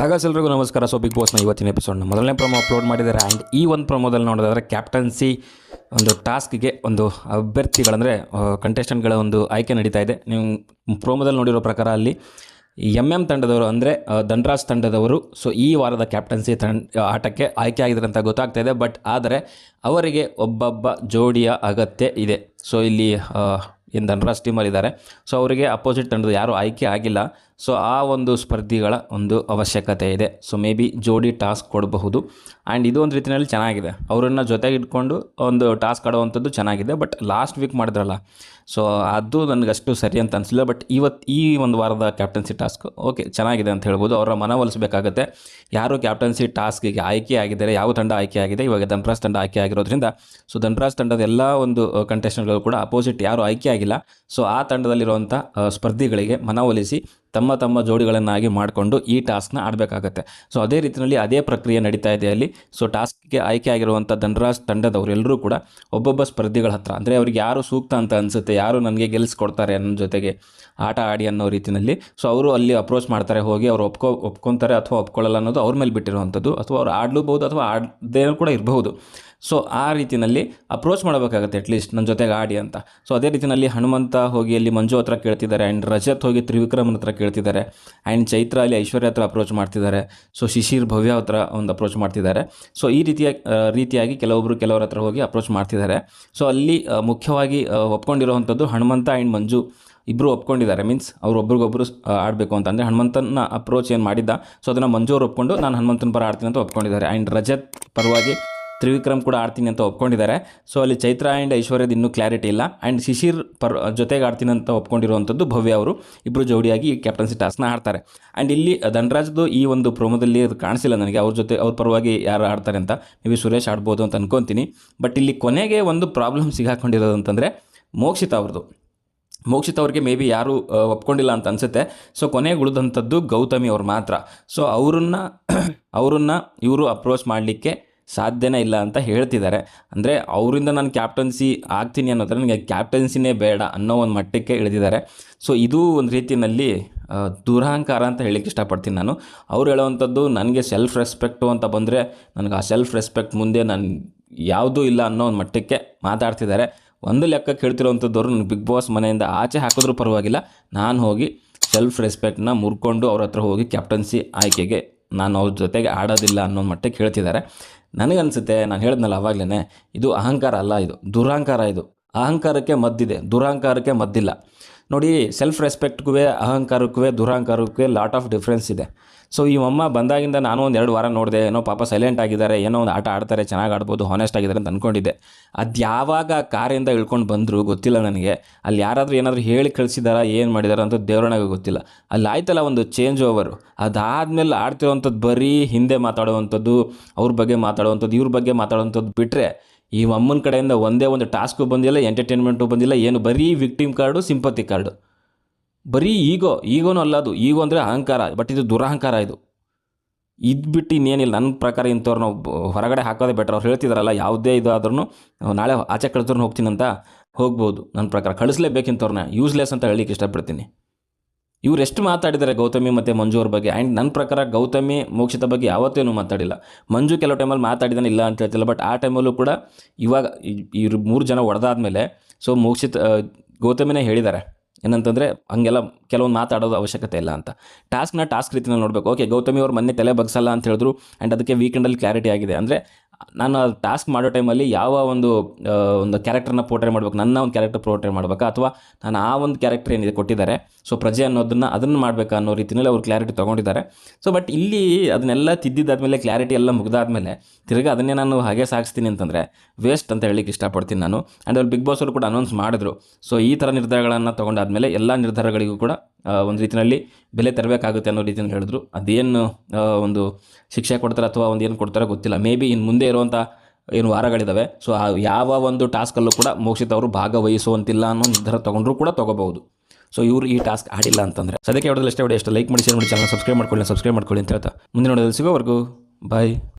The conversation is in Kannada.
ಹಾಗಾದ್ರೆ ಎಲ್ರಿಗೂ ನಮಸ್ಕಾರ. ಸೊ ಬಿಗ್ ಬಾಸ್ನ ಇವತ್ತಿನ ಎಪಿಸೋಡ್ನ ಮೊದಲನೇ ಪ್ರೊಮೋ ಅಪ್ಲೋಡ್ ಮಾಡಿದ್ದಾರೆ. ಆ್ಯಂಡ್ ಈ ಒಂದು ಪ್ರೊಮೋದಲ್ಲಿ ನೋಡೋದಾದ್ರೆ ಕ್ಯಾಪ್ಟನ್ಸಿ ಒಂದು ಟಾಸ್ಕ್ಗೆ ಒಂದು ಅಭ್ಯರ್ಥಿಗಳಂದರೆ ಕಂಟೆಸ್ಟೆಂಟ್ಗಳ ಒಂದು ಆಯ್ಕೆ ನಡೀತಾ ಇದೆ. ನೀವು ಪ್ರೋಮೋದಲ್ಲಿ ನೋಡಿರೋ ಪ್ರಕಾರ ಅಲ್ಲಿ ಎಂ ಎಂ ತಂಡದವರು ಅಂದರೆ ಧನ್ರಾಜ್ ತಂಡದವರು ಸೊ ಈ ವಾರದ ಕ್ಯಾಪ್ಟನ್ಸಿ ತಂಡ ಆಟಕ್ಕೆ ಆಯ್ಕೆ ಆಗಿದ್ದಾರೆ ಅಂತ ಗೊತ್ತಾಗ್ತಾ ಇದೆ. ಬಟ್ ಆದರೆ ಅವರಿಗೆ ಒಬ್ಬೊಬ್ಬ ಜೋಡಿಯ ಅಗತ್ಯ ಇದೆ. ಸೊ ಇಲ್ಲಿ ಏನು ಧನರಾಜ್ ಟೀಮಲ್ಲಿದ್ದಾರೆ ಸೊ ಅವರಿಗೆ ಅಪೋಸಿಟ್ ತಂಡದ ಯಾರೂ ಆಯ್ಕೆ ಆಗಿಲ್ಲ. ಸೊ ಆ ಒಂದು ಸ್ಪರ್ಧಿಗಳ ಒಂದು ಅವಶ್ಯಕತೆ ಇದೆ. ಸೊ ಮೇ ಬಿ ಜೋಡಿ ಟಾಸ್ಕ್ ಕೊಡಬಹುದು. ಆ್ಯಂಡ್ ಇದು ಒಂದು ರೀತಿಯಲ್ಲಿ ಚೆನ್ನಾಗಿದೆ. ಅವರನ್ನು ಜೊತೆಗೆ ಇಟ್ಕೊಂಡು ಒಂದು ಟಾಸ್ಕ್ ಆಡುವಂಥದ್ದು ಚೆನ್ನಾಗಿದೆ. ಬಟ್ ಲಾಸ್ಟ್ ವೀಕ್ ಮಾಡಿದ್ರಲ್ಲ. ಸೊ ಅದು ನನಗೆ ಅಷ್ಟು ಸರಿ ಅಂತ ಅನಿಸಿಲ್ಲ. ಬಟ್ ಇವತ್ತು ಈ ಒಂದು ವಾರದ ಕ್ಯಾಪ್ಟನ್ಸಿ ಟಾಸ್ಕ್ ಓಕೆ ಚೆನ್ನಾಗಿದೆ ಅಂತ ಹೇಳ್ಬೋದು. ಅವರ ಮನವೊಲಿಸಬೇಕಾಗುತ್ತೆ ಯಾರು ಕ್ಯಾಪ್ಟನ್ಸಿ ಟಾಸ್ಕಿಗೆ ಆಯ್ಕೆ ಆಗಿದ್ದಾರೆ, ಯಾವ ತಂಡ ಆಯ್ಕೆ ಆಗಿದೆ, ಇವಾಗ ಧನ್ರಾಜ್ ತಂಡ ಆಯ್ಕೆ ಆಗಿರೋದ್ರಿಂದ ಸೊ ಧನ್ರಾಜ್ ತಂಡದ ಎಲ್ಲ ಒಂದು ಕಂಟೆಸ್ಟೆಂಟ್ಗಳು ಕೂಡ ಅಪೋಸಿಟ್ ಯಾರು ಆಯ್ಕೆ ಆಗಿಲ್ಲ. ಸೊ ಆ ತಂಡದಲ್ಲಿರುವಂಥ ಸ್ಪರ್ಧಿಗಳಿಗೆ ಮನವೊಲಿಸಿ ತಮ್ಮ ತಮ್ಮ ಜೋಡಿಗಳನ್ನಾಗಿ ಮಾಡಿಕೊಂಡು ಈ ಟಾಸ್ಕ್ನ ಆಡಬೇಕಾಗತ್ತೆ. ಸೊ ಅದೇ ರೀತಿಯಲ್ಲಿ ಅದೇ ಪ್ರಕ್ರಿಯೆ ನಡೀತಾ ಇದೆ ಅಲ್ಲಿ. ಸೊ ಟಾಸ್ಕ್ಗೆ ಆಯ್ಕೆ ಆಗಿರುವಂಥ ಧನರಾಜ್ ತಂಡದವರೆಲ್ಲರೂ ಕೂಡ ಒಬ್ಬೊಬ್ಬ ಸ್ಪರ್ಧಿಗಳ ಹತ್ರ, ಅಂದರೆ ಅವ್ರಿಗೆ ಯಾರು ಸೂಕ್ತ ಅಂತ ಅನಿಸುತ್ತೆ, ಯಾರು ನನಗೆ ಗೆಲ್ಲಿಸ್ಕೊಡ್ತಾರೆ ಅನ್ನೋ ಜೊತೆಗೆ ಆಟ ಆಡಿ ಅನ್ನೋ ರೀತಿಯಲ್ಲಿ. ಸೊ ಅವರು ಅಲ್ಲಿ ಅಪ್ರೋಚ್ ಮಾಡ್ತಾರೆ, ಹೋಗಿ ಅವ್ರು ಒಪ್ಕೊ ಒಪ್ಕೊತಾರೆ ಅಥವಾ ಒಪ್ಕೊಳ್ಳಲ್ಲ ಅನ್ನೋದು ಅವ್ರ ಮೇಲೆ ಬಿಟ್ಟಿರುವಂಥದ್ದು, ಅಥವಾ ಅವ್ರು ಆಡಲೂಬಹುದು ಅಥವಾ ಆಡದೇ ಕೂಡ ಇರಬಹುದು. ಸೊ ಆ ರೀತಿಯಲ್ಲಿ ಅಪ್ರೋಚ್ ಮಾಡಬೇಕಾಗುತ್ತೆ ಅಟ್ಲೀಸ್ಟ್ ನನ್ನ ಜೊತೆಗೆ ಆಡಿ ಅಂತ. ಸೊ ಅದೇ ರೀತಿಯಲ್ಲಿ ಹನುಮಂತ ಹೋಗಿ ಅಲ್ಲಿ ಮಂಜು ಹತ್ರ ಕೇಳ್ತಿದ್ದಾರೆ ಆ್ಯಂಡ್ ರಜತ್ ಹೋಗಿ ತ್ರಿವಿಕ್ರಮನ ಹತ್ರ ಕೇಳ್ತಿದ್ದಾರೆ ಆ್ಯಂಡ್ ಚೈತ್ರ ಅಲ್ಲಿ ಐಶ್ವರ್ಯ ಹತ್ರ ಅಪ್ರೋಚ್ ಮಾಡ್ತಿದ್ದಾರೆ. ಸೊ ಶಿಶಿರ್ ಭವ್ಯ ಹತ್ರ ಒಂದು ಅಪ್ರೋಚ್ ಮಾಡ್ತಿದ್ದಾರೆ. ಸೊ ಈ ರೀತಿಯ ರೀತಿಯಾಗಿ ಕೆಲವೊಬ್ಬರು ಕೆಲವರ ಹತ್ರ ಹೋಗಿ ಅಪ್ರೋಚ್ ಮಾಡ್ತಿದ್ದಾರೆ. ಸೊ ಅಲ್ಲಿ ಮುಖ್ಯವಾಗಿ ಒಪ್ಕೊಂಡಿರೋವಂಥದ್ದು ಹನುಮಂತ ಆ್ಯಂಡ್ ಮಂಜು ಇಬ್ಬರು ಒಪ್ಕೊಂಡಿದ್ದಾರೆ. ಮೀನ್ಸ್ ಅವ್ರು ಒಬ್ರಿಗೊಬ್ರು ಆಡಬೇಕು ಅಂತ. ಅಂದರೆ ಹನುಮಂತನ ಅಪ್ರೋಚ್ ಏನು ಮಾಡಿದ್ದ? ಸೊ ಅದನ್ನು ಮಂಜು ಅವ್ರು ಒಪ್ಕೊಂಡು ನಾನು ಹನುಮಂತನ ಪರ ಆಡ್ತೀನಿ ಅಂತ ಒಪ್ಕೊಂಡಿದ್ದಾರೆ. ಆ್ಯಂಡ್ ರಜತ್ ಪರವಾಗಿ ತ್ರಿವಿಕ್ರಮ್ ಕೂಡ ಆಡ್ತೀನಿ ಅಂತ ಒಪ್ಕೊಂಡಿದ್ದಾರೆ. ಸೊ ಅಲ್ಲಿ ಚೈತ್ರ ಆ್ಯಂಡ್ ಐಶ್ವರ್ಯದ ಇನ್ನೂ ಕ್ಲಾರಿಟಿ ಇಲ್ಲ. ಆ್ಯಂಡ್ ಶಿಶಿರ್ ಪರ್, ಜೊತೆಗೆ ಆಡ್ತೀನಿ ಅಂತ ಒಪ್ಕೊಂಡಿರುವಂಥದ್ದು ಭವ್ಯ ಅವರು. ಇಬ್ಬರು ಜೋಡಿಯಾಗಿ ಕ್ಯಾಪ್ಟನ್ಸಿ ಟಾಸ್ನ ಆಡ್ತಾರೆ ಆ್ಯಂಡ್ ಇಲ್ಲಿ ಧನರಾಜ್ದು ಈ ಒಂದು ಪ್ರೋಮೋದಲ್ಲಿ ಅದು ಕಾಣಿಸಿಲ್ಲ ನನಗೆ. ಅವ್ರ ಜೊತೆ, ಅವ್ರ ಪರವಾಗಿ ಯಾರು ಆಡ್ತಾರೆ ಅಂತ ಮೇ ಬಿ ಸುರೇಶ್ ಆಡ್ಬೋದು ಅಂತ ಅನ್ಕೊತೀನಿ. ಬಟ್ ಇಲ್ಲಿ ಕೊನೆಗೆ ಒಂದು ಪ್ರಾಬ್ಲಮ್ ಸಿಗಾಕೊಂಡಿರೋದು ಅಂತಂದರೆ ಮೋಕ್ಷಿತ ಅವ್ರದ್ದು ಮೋಕ್ಷಿತ್ ಅವ್ರಿಗೆ ಮೇ ಬಿ ಯಾರೂ ಒಪ್ಕೊಂಡಿಲ್ಲ ಅಂತ ಅನಿಸುತ್ತೆ. ಸೊ ಕೊನೆಗೆ ಉಳಿದಂಥದ್ದು ಗೌತಮಿ ಅವ್ರು ಮಾತ್ರ. ಸೊ ಅವ್ರನ್ನ ಅವ್ರನ್ನ ಇವರು ಅಪ್ರೋಚ್ ಮಾಡಲಿಕ್ಕೆ ಸಾಧ್ಯನೇ ಇಲ್ಲ ಅಂತ ಹೇಳ್ತಿದ್ದಾರೆ. ಅಂದರೆ ಅವರಿಂದ ನಾನು ಕ್ಯಾಪ್ಟನ್ಸಿ ಆಗ್ತೀನಿ ಅನ್ನೋದ್ರೆ ನನಗೆ ಕ್ಯಾಪ್ಟನ್ಸಿನೇ ಬೇಡ ಅನ್ನೋ ಒಂದು ಮಟ್ಟಕ್ಕೆ ಇಳಿದಿದ್ದಾರೆ. ಸೊ ಇದು ಒಂದು ರೀತಿಯಲ್ಲಿ ದುರಹಂಕಾರ ಅಂತ ಹೇಳಲಿಕ್ಕೆ ಇಷ್ಟಪಡ್ತೀನಿ ನಾನು. ಅವ್ರು ಹೇಳೋವಂಥದ್ದು ನನಗೆ ಸೆಲ್ಫ್ ರೆಸ್ಪೆಕ್ಟು ಅಂತ ಬಂದರೆ ನನಗೆ ಆ ಸೆಲ್ಫ್ ರೆಸ್ಪೆಕ್ಟ್ ಮುಂದೆ ನಾನು ಯಾವುದೂ ಇಲ್ಲ ಅನ್ನೋ ಒಂದು ಮಟ್ಟಕ್ಕೆ ಮಾತಾಡ್ತಿದ್ದಾರೆ. ಒಂದು ಲೆಕ್ಕ ಕೇಳ್ತಿರೋವಂಥದ್ದವ್ರು ನನಗೆ ಬಿಗ್ ಬಾಸ್ ಮನೆಯಿಂದ ಆಚೆ ಹಾಕಿದ್ರೂ ಪರವಾಗಿಲ್ಲ. ನಾನು ಹೋಗಿ ಸೆಲ್ಫ್ ರೆಸ್ಪೆಕ್ಟ್ನ ಮುರ್ಕೊಂಡು ಅವ್ರ ಹತ್ರ ಹೋಗಿ ಕ್ಯಾಪ್ಟನ್ಸಿ ಆಯ್ಕೆಗೆ ನಾನು ಅವ್ರ ಜೊತೆಗೆ ಆಡೋದಿಲ್ಲ ಅನ್ನೋ ಮಟ್ಟಕ್ಕೆ ಹೇಳ್ತಿದ್ದಾರೆ. ನನಗನ್ಸುತ್ತೆ ನಾನು ಹೇಳಿದ್ನಲ್ಲ ಆವಾಗಲೇ ಇದು ಅಹಂಕಾರ ಅಲ್ಲ ಇದು ದುರಹಂಕಾರ ಇದು. ಅಹಂಕಾರಕ್ಕೆ ಮದ್ದಿದೆ ದುರಹಂಕಾರಕ್ಕೆ ಮದ್ದಿಲ್ಲ. ನೋಡಿ ಸೆಲ್ಫ್ ರೆಸ್ಪೆಕ್ಟ್ಗೂ ಅಹಂಕಾರಕ್ಕೂ ದುರಹಂಕಾರಕ್ಕೂ ಲಾಟ್ ಆಫ್ ಡಿಫ್ರೆನ್ಸ್ ಇದೆ. ಸೊ ಈ ಅಮ್ಮ ಬಂದಾಗಿಂದ ನಾನು ಒಂದು ಎರಡು ವಾರ ನೋಡಿದೆ, ಏನೋ ಪಾಪ ಸೈಲೆಂಟ್ ಆಗಿದ್ದಾರೆ, ಏನೋ ಒಂದು ಆಟ ಆಡ್ತಾರೆ, ಚೆನ್ನಾಗಿ ಆಡ್ಬೋದು ಹಾನೆಸ್ಟ್ ಆಗಿದ್ದಾರೆ ಅಂತ ಅಂದ್ಕೊಂಡಿದ್ದೆ ಅದು ಯಾವಾಗ ಕಾರಿಂದ ಇಳ್ಕೊಂಡು ಬಂದರು ಗೊತ್ತಿಲ್ಲ ನನಗೆ. ಅಲ್ಲಿ ಯಾರಾದರೂ ಏನಾದರೂ ಹೇಳಿ ಕಳಿಸಿದಾರ, ಏನು ಮಾಡಿದಾರ ಅಂತ ದೇವ್ರನಾಗ ಗೊತ್ತಿಲ್ಲ. ಅಲ್ಲಿ ಆಯ್ತಲ್ಲ ಒಂದು ಚೇಂಜ್ ಓವರು ಅದಾದಮೇಲೆ ಆಡ್ತಿರೋವಂಥದ್ದು ಬರೀ ಹಿಂದೆ ಮಾತಾಡುವಂಥದ್ದು, ಅವ್ರ ಬಗ್ಗೆ ಮಾತಾಡುವಂಥದ್ದು, ಇವ್ರ ಬಗ್ಗೆ ಮಾತಾಡುವಂಥದ್ದು ಬಿಟ್ಟರೆ ಈ ಅಮ್ಮನ ಕಡೆಯಿಂದ ಒಂದೇ ಒಂದು ಟಾಸ್ಕು ಬಂದಿಲ್ಲ ಎಂಟರ್ಟೈನ್ಮೆಂಟು ಬಂದಿಲ್ಲ, ಏನು ಬರೀ ವಿಕ್ಟಿಮ್ ಕಾರ್ಡು ಸಿಂಪತಿ ಕಾರ್ಡು ಬರೀ ಈಗೋ, ಈಗೋನೂ ಅಲ್ಲ ಅದು. ಈಗೋ ಅಂದರೆ ಅಹಂಕಾರ ಬಟ್ ಇದು ದುರಹಂಕಾರ ಇದು. ಇದು ಬಿಟ್ಟು ಇನ್ನೇನಿಲ್ಲ. ನನ್ನ ಪ್ರಕಾರ ಇಂಥವ್ರು ನಾವು ಹೊರಗಡೆ ಹಾಕೋದೇ ಬೆಟರ್ ಅವ್ರು ಹೇಳ್ತಿದಾರಲ್ಲ, ಯಾವುದೇ ಇದು ನಾಳೆ ಆಚೆ ಕಳಿಸ್ದ್ರು ಹೋಗ್ತೀನಂತ ಹೋಗ್ಬೋದು. ನನ್ನ ಪ್ರಕಾರ ಕಳಿಸ್ಲೇಬೇಕಿಂತವ್ರನ್ನ ಯೂಸ್ಲೆಸ್ ಅಂತ ಹೇಳಲಿಕ್ಕೆ ಇಷ್ಟಪಡ್ತೀನಿ. ಇವ್ರು ಎಷ್ಟು ಮಾತಾಡಿದ್ದಾರೆ ಗೌತಮಿ ಮತ್ತು ಮಂಜು ಅವ್ರ ಬಗ್ಗೆ? ಆ್ಯಂಡ್ ನನ್ನ ಪ್ರಕಾರ ಗೌತಮಿ ಮೋಕ್ಷಿತ ಬಗ್ಗೆ ಯಾವತ್ತೇನು ಮಾತಾಡಿಲ್ಲ. ಮಂಜು ಕೆಲವು ಟೈಮಲ್ಲಿ ಮಾತಾಡಿದಾನೆ ಇಲ್ಲ ಅಂತ ಹೇಳ್ತಿಲ್ಲ ಬಟ್ ಆ ಟೈಮಲ್ಲೂ ಕೂಡ ಇವಾಗ ಇವ್ರು ಮೂರು ಜನ ಹೊಡೆದಾದ್ಮೇಲೆ ಸೊ ಮೋಕ್ಷಿತ ಗೌತಮಿನೇ ಹೇಳಿದ್ದಾರೆ ಏನಂತಂದರೆ ಹಾಗೆಲ್ಲ ಕೆಲವೊಂದು ಮಾತಾಡೋದು ಅವಶ್ಯಕತೆ ಇಲ್ಲ ಅಂತ. ಟಾಸ್ಕ್ನ ಟಾಸ್ಕ್ ರೀತಿಯಲ್ಲಿ ನೋಡಬೇಕು. ಓಕೆ ಗೌತಮಿ ಅವ್ರು ಮೊನ್ನೆ ತಲೆ ಬಗ್ಸಲ್ಲ ಅಂತ ಹೇಳಿದ್ರು ಆ್ಯಂಡ್ ಅದಕ್ಕೆ ವೀಕೆಂಡಲ್ಲಿ ಕ್ಲಾರಿಟಿ ಆಗಿದೆ. ಅಂದರೆ ನಾನು ಟಾಸ್ಕ್ ಮಾಡೋ ಟೈಮಲ್ಲಿ ಯಾವ ಒಂದು ಒಂದು ಕ್ಯಾರೆಕ್ಟರ್ನ ಪೋರ್ಟ್ರೇ ಮಾಡಬೇಕು, ನನ್ನ ಒಂದು ಕ್ಯಾರೆಕ್ಟರ್ ಪೋರ್ಟ್ರೇ ಮಾಡಬೇಕಾ? ಅಥವಾ ನಾನು ಆ ಒಂದು ಕ್ಯಾರೆಕ್ಟರ್ ಏನಿದೆ ಕೊಟ್ಟಿದ್ದಾರೆ ಸೊ ಪ್ರಜೆ ಅನ್ನೋದನ್ನು ಅದನ್ನು ಮಾಡಬೇಕಾ ಅನ್ನೋ ರೀತಿಯಲ್ಲಿ ಅವ್ರು ಕ್ಲಾರಿಟಿ ತೊಗೊಂಡಿದ್ದಾರೆ. ಸೊ ಬಟ್ ಇಲ್ಲಿ ಅದನ್ನೆಲ್ಲ ತಿದ್ದಿದ್ದಾದಮೇಲೆ ಕ್ಲಾರಿಟಿ ಎಲ್ಲ ಮುಗಿದಾದ್ಮೇಲೆ ತಿರ್ಗಿ ಅದನ್ನೇ ನಾನು ಹಾಗೆ ಸಾಗಿಸ್ತೀನಿ ಅಂತಂದರೆ ವೇಸ್ಟ್ ಅಂತ ಹೇಳಿಕ್ಕೆ ಇಷ್ಟಪಡ್ತೀನಿ ನಾನು. ಆ್ಯಂಡ್ ಅವ್ರು ಬಿಗ್ ಬಾಸ್ ಅವರು ಕೂಡ ಅನೌನ್ಸ್ ಮಾಡಿದ್ರು. ಸೊ ಈ ಥರ ನಿರ್ಧಾರಗಳನ್ನು ತೊಗೊಂಡಾದ್ಮೇಲೆ ಎಲ್ಲ ನಿರ್ಧಾರಗಳಿಗೂ ಕೂಡ ಒಂದು ರೀತಿಯಲ್ಲಿ ಬೆಲೆ ತರಬೇಕಾಗುತ್ತೆ ಅನ್ನೋ ರೀತಿಯಲ್ಲಿ ಹೇಳಿದ್ರು. ಅದೇನು ಒಂದು ಶಿಕ್ಷೆ ಕೊಡ್ತಾರೆ ಅಥವಾ ಒಂದು ಏನು ಕೊಡ್ತಾರೆ ಗೊತ್ತಿಲ್ಲ. ಮೇ ಬಿ ಇನ್ನು ಮುಂದೆ ಇರುವಂಥ ಏನು ವಾರಗಳಿದ್ದಾವೆ ಸೊ ಯಾವ ಒಂದು ಟಾಸ್ಕಲ್ಲೂ ಕೂಡ ಮೋಕ್ಷಿತ್ ಅವರು ಭಾಗವಹಿಸುವಂತಿಲ್ಲ ಅನ್ನೋ ನಿರ್ಧಾರ ತೊಗೊಂಡ್ರು ಕೂಡ ತೊಗೋಬಹುದು. ಸೊ ಇವರು ಈ ಟಾಸ್ಕ್ ಆಡಿಲ್ಲ ಅಂತಂದರೆ. ಸದ್ಯಕ್ಕೆ ಹೊಡೆದಲ್ಲಿ ಎಷ್ಟೇ ಹೊಡೆ ಎಷ್ಟು ಲೈಕ್ ಮಾಡಿ ಶೇರ್ ಮಾಡಿ ಚಾನಲ್ ಸಬ್ಸ್ಕ್ರೈಬ್ ಮಾಡ್ಕೊಳ್ಳಿ ಸಬ್ಸ್ಕ್ರೈಬ್ ಮಾಡ್ಕೊಳ್ಳಿ ಅಂತ ಹೇಳ್ತಾ. ಮುಂದಿನ ನೋಡೋದಲ್ಲಿ ಸಿಗೋವರೆಗೂ ಬಾಯ್